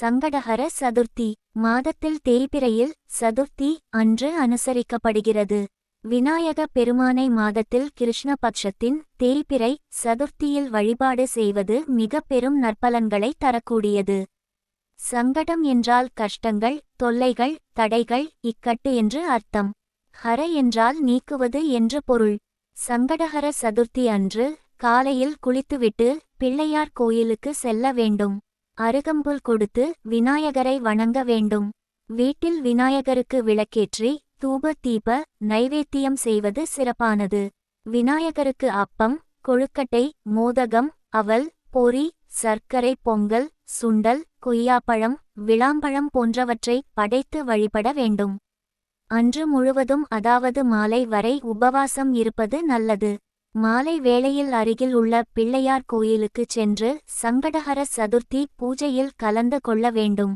சங்கடஹர சதுர்த்தி. மாதத்தில் தேய்பிரையில் சதுர்த்தி அன்று அனுசரிக்கப்படுகிறது. விநாயக பெருமானை மாதத்தில் கிருஷ்ண பட்சத்தின் சதுர்த்தியில் வழிபாடு செய்வது மிக பெரும் நற்பலன்களை தரக்கூடியது. சங்கடம் என்றால் கஷ்டங்கள் தொல்லைகள் தடைகள் இக்கட்டு என்று அர்த்தம். ஹர என்றால் நீக்குவது என்று பொருள். சங்கடஹர சதுர்த்தி அன்று காலையில் குளித்துவிட்டு பிள்ளையார் கோயிலுக்கு செல்ல வேண்டும். அருகம்புல் கொடுத்து விநாயகரை வணங்க வேண்டும். வீட்டில் விநாயகருக்கு விளக்கேற்றி தூப தீப நைவேத்தியம் செய்வது சிறப்பானது. விநாயகருக்கு அப்பம் கொழுக்கட்டை மோதகம் அவல் பொறி சர்க்கரை பொங்கல் சுண்டல் கொய்யாப்பழம் விளாம்பழம் போன்றவற்றை படைத்து வழிபட வேண்டும். அன்று முழுவதும் அதாவது மாலை வரை உபவாசம் இருப்பது நல்லது. மாலை வேளையில் அருகில் உள்ள பிள்ளையார் கோயிலுக்குச் சென்று சங்கடஹர சதுர்த்தி பூஜையில் கலந்து கொள்ள வேண்டும்.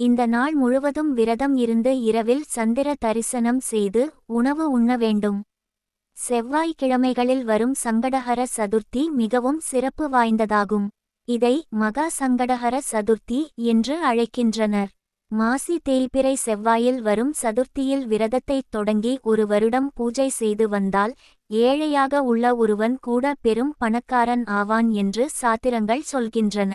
இந்த நாள் முழுவதும் விரதம் இருந்து இரவில் சந்திர தரிசனம் செய்து உணவு உண்ண வேண்டும். செவ்வாய்க்கிழமைகளில் வரும் சங்கடஹர சதுர்த்தி மிகவும் சிறப்பு வாய்ந்ததாகும். இதை மகா சங்கடஹர சதுர்த்தி என்று அழைக்கின்றனர். மாசி தேய்பிறை செவ்வாயில் வரும் சதுர்த்தியில் விரதத்தைத் தொடங்கி ஒரு வருடம் பூஜை செய்து வந்தால் ஏழையாக உள்ள ஒருவன் கூட பெரும் பணக்காரன் ஆவான் என்று சாத்திரங்கள் சொல்கின்றன.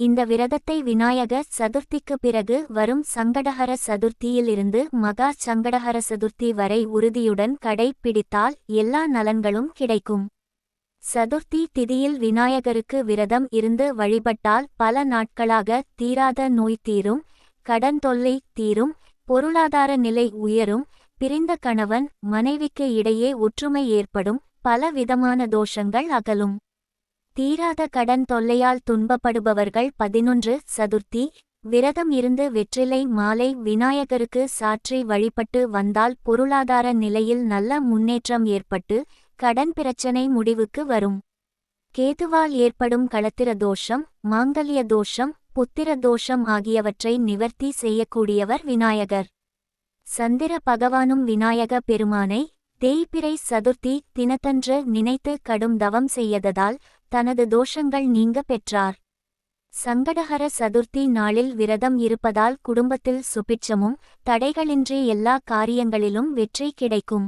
இந்த விரதத்தை விநாயக சதுர்த்திக்கு பிறகு வரும் சங்கடஹர சதுர்த்தியிலிருந்து மகா சங்கடஹர சதுர்த்தி வரை உறுதியுடன் கடைப்பிடித்தால் எல்லா நலன்களும் கிடைக்கும். சதுர்த்தி திதியில் விநாயகருக்கு விரதம் இருந்து வழிபட்டால் பல நாட்களாக தீராத நோய் தீரும் கடன் தொல்லை தீரும் பொருளாதார நிலை உயரும் பிரிந்த கணவன் மனைவிக்கு இடையே ஒற்றுமை ஏற்படும் பல விதமான தோஷங்கள் அகலும். தீராத கடன் தொல்லையால் துன்பப்படுபவர்கள் பதினொன்று சதுர்த்தி விரதம் இருந்து வெற்றிலை மாலை விநாயகருக்கு சாற்றி வழிபட்டு வந்தால் பொருளாதார நிலையில் நல்ல முன்னேற்றம் ஏற்பட்டு கடன் பிரச்சனை முடிவுக்கு வரும். கேதுவால் ஏற்படும் களத்திர தோஷம் மாங்கல்ய தோஷம் புத்திர தோஷம் ஆகியவற்றை நிவர்த்தி செய்யக்கூடியவர் விநாயகர். சந்திர பகவானும் விநாயக பெருமானை தேய்பிறை சதுர்த்தி தினத்தன்று நினைத்து கடும் தவம் செய்யததால் தனது தோஷங்கள் நீங்க பெற்றார். சங்கடஹர சதுர்த்தி நாளில் விரதம் இருப்பதால் குடும்பத்தில் சுபிட்சமும் தடைகளின்றி எல்லா காரியங்களிலும் வெற்றி கிடைக்கும்.